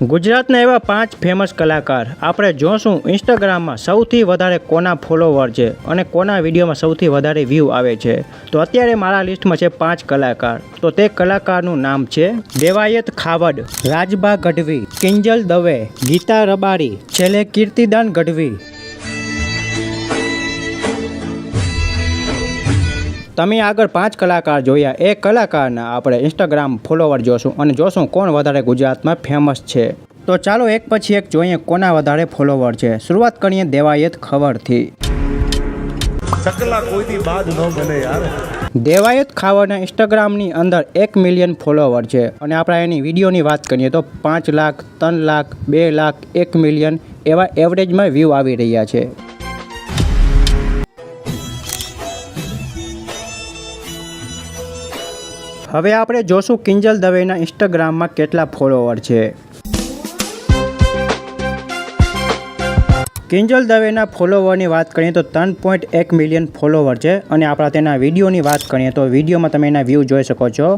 ગુજરાતના એવા પાંચ ફેમસ કલાકાર. આપણે જોશું ઇન્સ્ટાગ્રામમાં સૌથી વધારે કોના ફોલોવર છે અને કોના વિડીયોમાં સૌથી વધારે વ્યૂ આવે છે. તો અત્યારે મારા લિસ્ટમાં છે પાંચ કલાકાર. તો તે કલાકારનું નામ છે દેવાયત ખાવડ રાજબા ગઢવી, કિંજલ દવે, ગીતા રબારી, છેલ્લે કીર્તિદાન ગઢવી તમે આગળ પાંચ કલાકાર જોયા એ કલાકારના આપણે ઇન્સ્ટાગ્રામ ફોલોવર જોશું અને જોશું કોણ વધારે ગુજરાતમાં ફેમસ છે. તો ચાલો એક પછી એક જોઈએ કોના વધારે ફોલોવર છે. શરૂઆત કરીએ દેવાયત ખબરથી દેવાયત ખાવરના ઇન્સ્ટાગ્રામની અંદર એક મિલિયન ફોલોવર છે. અને આપણે એની વિડીયોની વાત કરીએ તો પાંચ લાખ ત્રણ લાખ બે લાખ એક મિલિયન એવા એવરેજમાં વ્યૂ આવી રહ્યા છે. હવે આપણે જોશું કિંજલ દવેના ઇન્સ્ટાગ્રામમાં કેટલા ફોલોવર છે. કિંજલ દવેના ફોલોવરની વાત કરીએ તો ત્રણ પોઈન્ટ એક મિલિયન ફોલોવર છે અને આપણા તેના વિડીયોની વાત કરીએ તો વિડીયોમાં તમે એના વ્યૂ જોઈ શકો છો.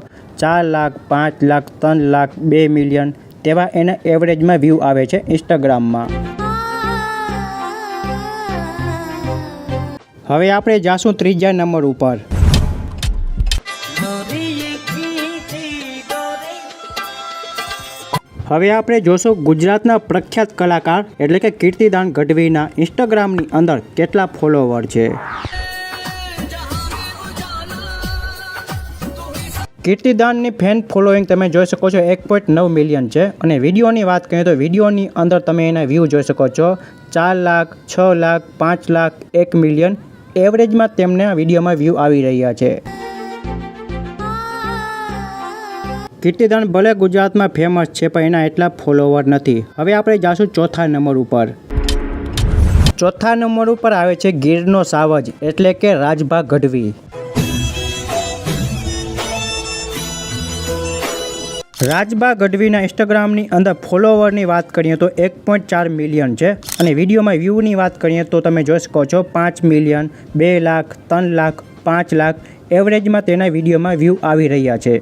ચાર લાખ, પાંચ લાખ, ત્રણ લાખ, બે મિલિયન તેવા એના એવરેજમાં વ્યૂ આવે છે ઇન્સ્ટાગ્રામમાં હવે આપણે જાશું ત્રીજા નંબર ઉપર. હવે આપણે જોશું ગુજરાતના પ્રખ્યાત કલાકાર, એટલે કે કીર્તિદાન ગઢવીના ઇન્સ્ટાગ્રામની અંદર કેટલા ફોલોવર છે. કીર્તિદાનની ફેન ફોલોઈંગ તમે જોઈ શકો છો, એક પોઈન્ટ નવ મિલિયન છે. અને વિડીયોની વાત કરીએ તો વિડીયોની અંદર તમે એના વ્યૂ જોઈ શકો છો, ચાર લાખ, છ લાખ, પાંચ લાખ, એક મિલિયન એવરેજમાં તેમને વિડીયોમાં વ્યૂ આવી રહ્યા છે. કીર્તિદાન ભલે ગુજરાતમાં ફેમસ છે, પણ એના એટલા ફોલોવર નથી. હવે આપણે જાશું ચોથા નંબર ઉપર. ચોથા નંબર ઉપર આવે છે ગીરનો સાવજ, એટલે કે રાજભા ગઢવી. રાજબા ગઢવીના ઇન્સ્ટાગ્રામની અંદર ફોલોવરની વાત કરીએ તો એક પોઈન્ટ ચાર મિલિયન છે. અને વિડીયોમાં વ્યૂની વાત કરીએ તો તમે જોઈ શકો છો પાંચ મિલિયન બે લાખ, ત્રણ લાખ, પાંચ લાખ. એવરેજમાં તેના વિડીયોમાં વ્યૂ આવી રહ્યા છે.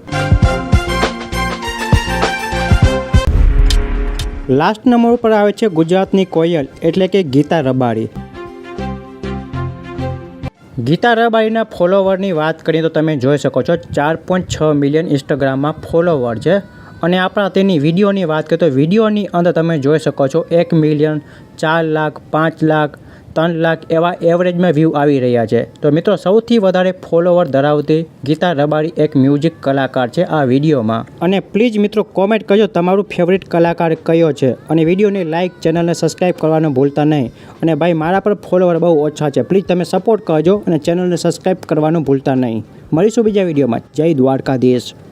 લાસ્ટ નંબર ઉપર આવે છે ગુજરાતની કોયલ, એટલે કે ગીતા રબારી. ગીતા રબારીના ફોલોવરની વાત કરીએ તો તમે જોઈ શકો છો ચાર પોઈન્ટ છ મિલિયન ઇન્સ્ટાગ્રામમાં ફોલોવર છે. અને આપણા તેની વિડીયોની વાત કરીએ તો વિડીયોની અંદર તમે જોઈ શકો છો એક મિલિયન ચાર લાખ, પાંચ લાખ ત્રણ લાખ એવા એવરેજમાં વ્યૂ આવી રહ્યા છે. તો મિત્રો, સૌથી વધારે ફોલોવર ધરાવતી ગીતા રબારી એક મ્યુઝિક કલાકાર છે આ વિડીયોમાં. અને પ્લીઝ મિત્રો કોમેન્ટ કરજો તમારું ફેવરિટ કલાકાર કયો છે. અને વિડીયોને લાઇક ચેનલને સબસ્ક્રાઈબ કરવાનું ભૂલતા નહીં. અને ભાઈ, મારા પર ફોલોવર બહુ ઓછા છે. પ્લીઝ તમે સપોર્ટ કરજો અને ચેનલને સબસ્ક્રાઈબ કરવાનું ભૂલતા નહીં. મળીશું બીજા વિડીયોમાં. જય દ્વારકાધીશ.